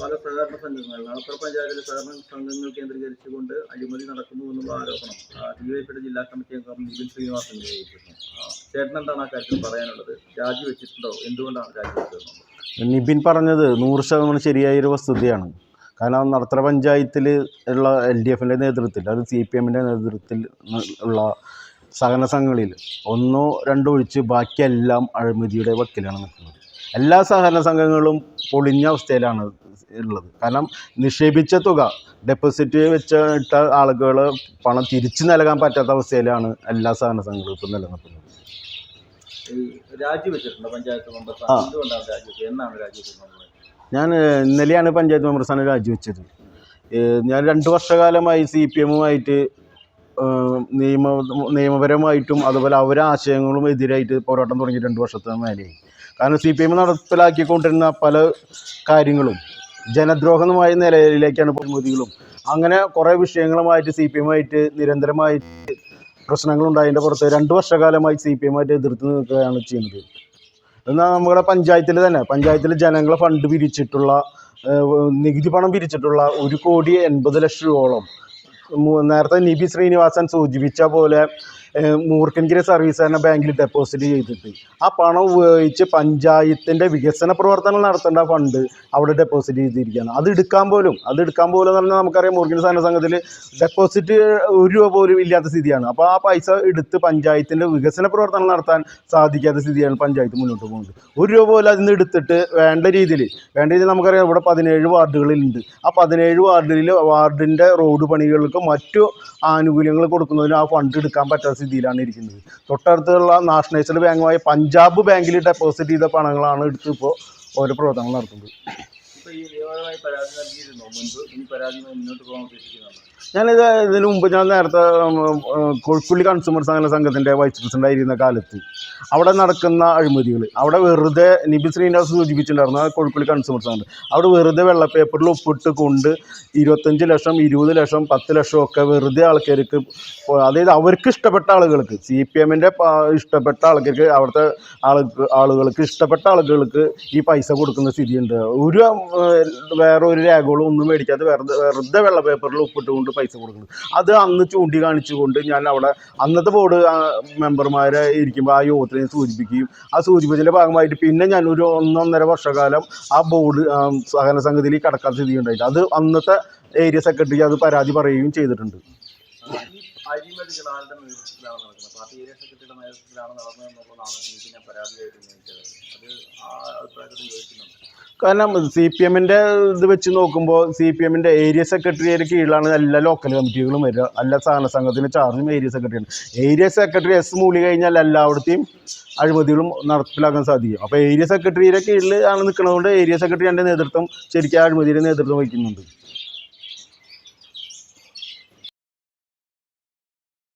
പല സഹകരണ സംഘങ്ങൾ മലപ്പുറം പഞ്ചായത്തിലെ സഹകരണ സംഘങ്ങൾ കേന്ദ്രീകരിച്ചുകൊണ്ട് അഴിമതി നടക്കുന്നു എന്നുള്ള ആരോപണം ഡിവൈഎഫിയുടെ ജില്ലാ കമ്മിറ്റി അംഗം നിതിൻ ശ്രീനിവാസൻ ഉന്നയിച്ചിരുന്നു ചേട്ടൻ എന്താണ് ആ കാര്യത്തിൽ പറയാനുള്ളത്? രാജിവെച്ചിട്ടുണ്ടോ? എന്തുകൊണ്ടാണ് രാജിവെച്ചത് നിബിൻ പറഞ്ഞത് നൂറ് ശതമാനം ശരിയായൊരു വസ്തുതയാണ്. കാരണം നടത്തറ പഞ്ചായത്തിൽ ഉള്ള എൽ ഡി എഫിന്റെ നേതൃത്വത്തിൽ അത് സി പി എമ്മിന്റെ നേതൃത്വത്തിൽ ഉള്ള സഹകരണ സംഘങ്ങളിൽ ഒന്നോ രണ്ടോ ഒഴിച്ച് ബാക്കിയെല്ലാം അഴിമതിയുടെ വക്കിലാണ് നിൽക്കുന്നത്. എല്ലാ സഹകരണ സംഘങ്ങളും പൊളിഞ്ഞ അവസ്ഥയിലാണ് ഉള്ളത്. കാരണം നിക്ഷേപിച്ച തുക ഡെപ്പോസിറ്റ് വെച്ച ഇട്ട ആളുകൾ പണം തിരിച്ചു നൽകാൻ പറ്റാത്ത അവസ്ഥയിലാണ് എല്ലാ സഹകരണ സംഘങ്ങളും ഇപ്പം നിലനിൽക്കുന്നത്. രാജിവെച്ചിട്ടുണ്ടോ? പഞ്ചായത്ത് മെമ്പർ ആ. എന്തുകൊണ്ടാണ് രാജിവെച്ചത്? എന്നാണ് രാജിവെച്ചത് ഞാൻ ഇന്നലെയാണ് പഞ്ചായത്ത് മെമ്പർ സ്ഥാനം രാജിവെച്ചത്. ഞാൻ രണ്ട് വർഷകാലമായി സി പി എമ്മുമായിട്ട് നിയമ നിയമപരമായിട്ടും അതുപോലെ അവരെ ആശയങ്ങളും എതിരായിട്ട് പോരാട്ടം തുടങ്ങി രണ്ട് വർഷത്തെ മേലെയായി. കാരണം സി പി എം നടപ്പിലാക്കിക്കൊണ്ടിരുന്ന പല കാര്യങ്ങളും ജനദ്രോഹമായ നിലയിലേക്കാണ് പരിമിതികളും അങ്ങനെ കുറേ വിഷയങ്ങളുമായിട്ട് സി പി എമ്മായിട്ട് നിരന്തരമായിട്ട് പ്രശ്നങ്ങളുണ്ടായതിന്റെ പുറത്ത് രണ്ട് വർഷകാലമായി സി പി എമ്മായിട്ട് എതിർത്ത് നിൽക്കുകയാണ് ചെയ്യുന്നത്. എന്നാൽ നമ്മുടെ പഞ്ചായത്തിൽ തന്നെ പഞ്ചായത്തിൽ ജനങ്ങളെ ഫണ്ട് പിരിച്ചിട്ടുള്ള നികുതി പണം പിരിച്ചിട്ടുള്ള ഒരു കോടി എൺപത് ലക്ഷം നേരത്തെ നിബി ശ്രീനിവാസൻ സൂചിപ്പിച്ച പോലെ മൂർക്കൻകിരി സർവീസ് തന്നെ ബാങ്കിൽ ഡെപ്പോസിറ്റ് ചെയ്തിട്ട്. ആ പണം ഉപയോഗിച്ച് പഞ്ചായത്തിന്റെ വികസന പ്രവർത്തനങ്ങൾ നടത്തേണ്ട ഫണ്ട് അവിടെ ഡെപ്പോസിറ്റ് ചെയ്തിരിക്കുകയാണ്. അത് എടുക്കാൻ പോലും അത് എടുക്കാൻ പോലും എന്ന് പറഞ്ഞാൽ നമുക്കറിയാം മൂർക്കൻ സഹകരണ സംഘത്തിൽ ഡെപ്പോസിറ്റ് ഒരു രൂപ പോലും ഇല്ലാത്ത സ്ഥിതിയാണ്. അപ്പോൾ ആ പൈസ എടുത്ത് പഞ്ചായത്തിന്റെ വികസന പ്രവർത്തനം നടത്താൻ സാധിക്കാത്ത സ്ഥിതിയാണ് പഞ്ചായത്ത് മുന്നോട്ട് പോകുന്നത്. ഒരു രൂപ പോലും അതിൽ നിന്ന് എടുത്തിട്ട് വേണ്ട രീതിയിൽ വേണ്ട രീതിയിൽ നമുക്കറിയാം ഇവിടെ പതിനേഴ് വാർഡുകളിലുണ്ട്. ആ പതിനേഴ് വാർഡിൽ വാർഡിന്റെ റോഡ് പണികൾക്കും മറ്റു ആനുകൂല്യങ്ങൾ കൊടുക്കുന്നതിന് ആ ഫണ്ട് എടുക്കാൻ പറ്റാത്ത സ്ഥിതിയിലാണ് ഇരിക്കുന്നത്. തൊട്ടടുത്തുള്ള നാഷണലൈസ്ഡ് ബാങ്കുമായ പഞ്ചാബ് ബാങ്കിൽ ഡെപ്പോസിറ്റ് ചെയ്ത പണങ്ങളാണ് എടുത്ത് ഇപ്പോൾ ഓരോ പ്രവർത്തനങ്ങൾ നടത്തുന്നത്. മുൻപ് ഞാനിത് ഇതിന് മുമ്പ് ഞാൻ നേരത്തെ കോഴിക്കുള്ളി കൺസ്യൂമർ സംഘ സംഘത്തിന്റെ വൈസ് പ്രസിഡന്റ് ആയിരുന്ന കാലത്ത് അവിടെ നടക്കുന്ന അഴിമതികൾ അവിടെ വെറുതെ നിബി ശ്രീനിവാസ് സൂചിപ്പിച്ചിട്ടുണ്ടായിരുന്നു ആ കൊഴുപ്പുള്ളി കൺസ്യൂമർ സംഘം അവിടെ വെറുതെ വെള്ളപ്പേപ്പറിൽ ഒപ്പിട്ട് കൊണ്ട് ഇരുപത്തഞ്ച് ലക്ഷം ഇരുപത് ലക്ഷം പത്ത് ലക്ഷം ഒക്കെ വെറുതെ ആൾക്കാർക്ക് അതായത് അവർക്ക് ഇഷ്ടപ്പെട്ട ആളുകൾക്ക് സി പി എമ്മിന്റെ ഇഷ്ടപ്പെട്ട ആൾക്കാർക്ക് അവിടുത്തെ ആളുകൾക്ക് ഇഷ്ടപ്പെട്ട ആളുകൾക്ക് ഈ പൈസ കൊടുക്കുന്ന സ്ഥിതിയുണ്ട്. ഒരു വേറെ ഒരു രേഖകളും ഒന്നും മേടിക്കാതെ വെറുതെ വെറുതെ വെള്ള പേപ്പറിൽ ഒപ്പിട്ടുകൊണ്ട് പൈസ കൊടുക്കുന്നത് അത് അന്ന് ചൂണ്ടിക്കാണിച്ചുകൊണ്ട് ഞാൻ അവിടെ അന്നത്തെ ബോർഡ് മെമ്പർമാരെ ഇരിക്കുമ്പോൾ ആ യോഗത്തിനെ സൂചിപ്പിക്കുകയും ആ സൂചിപ്പിച്ചതിന്റെ ഭാഗമായിട്ട് പിന്നെ ഞാൻ ഒരു ഒന്നൊന്നര വർഷക്കാലം ആ ബോർഡ് സഹകരണ സംഘത്തിൽ കടക്കാൻ സ്ഥിതി ഉണ്ടായിട്ട് അത് അന്നത്തെ ഏരിയ സെക്രട്ടറിക്ക് അത് പരാതി പറയുകയും ചെയ്തിട്ടുണ്ട്. പാർട്ടി ഏരിയ പരാതിയായിട്ട് അത് ആ അഭിപ്രായത്തിൽ യോജിക്കുന്നുണ്ട് കാരണം സി പി എമ്മിന്റെ ഇത് വെച്ച് നോക്കുമ്പോൾ സി പി എമ്മിന്റെ ഏരിയ സെക്രട്ടറിയുടെ കീഴിലാണ് എല്ലാ ലോക്കൽ കമ്മിറ്റികളും വരിക. എല്ലാ സഹകരണ സംഘത്തിന്റെ ചാർജും ഏരിയ സെക്രട്ടറിയാണ് ഏരിയ സെക്രട്ടറി എസ് മൂളി കഴിഞ്ഞാൽ എല്ലായിടത്തെയും അഴിമതികളും നടപ്പിലാക്കാൻ സാധിക്കും. അപ്പോൾ ഏരിയ സെക്രട്ടറിയുടെ കീഴിൽ ആണ് നിൽക്കുന്നതുകൊണ്ട് ഏരിയ സെക്രട്ടറി എന്റെ നേതൃത്വം ശരിക്കും അഴിമതിയുടെ നേതൃത്വം വഹിക്കുന്നുണ്ട്.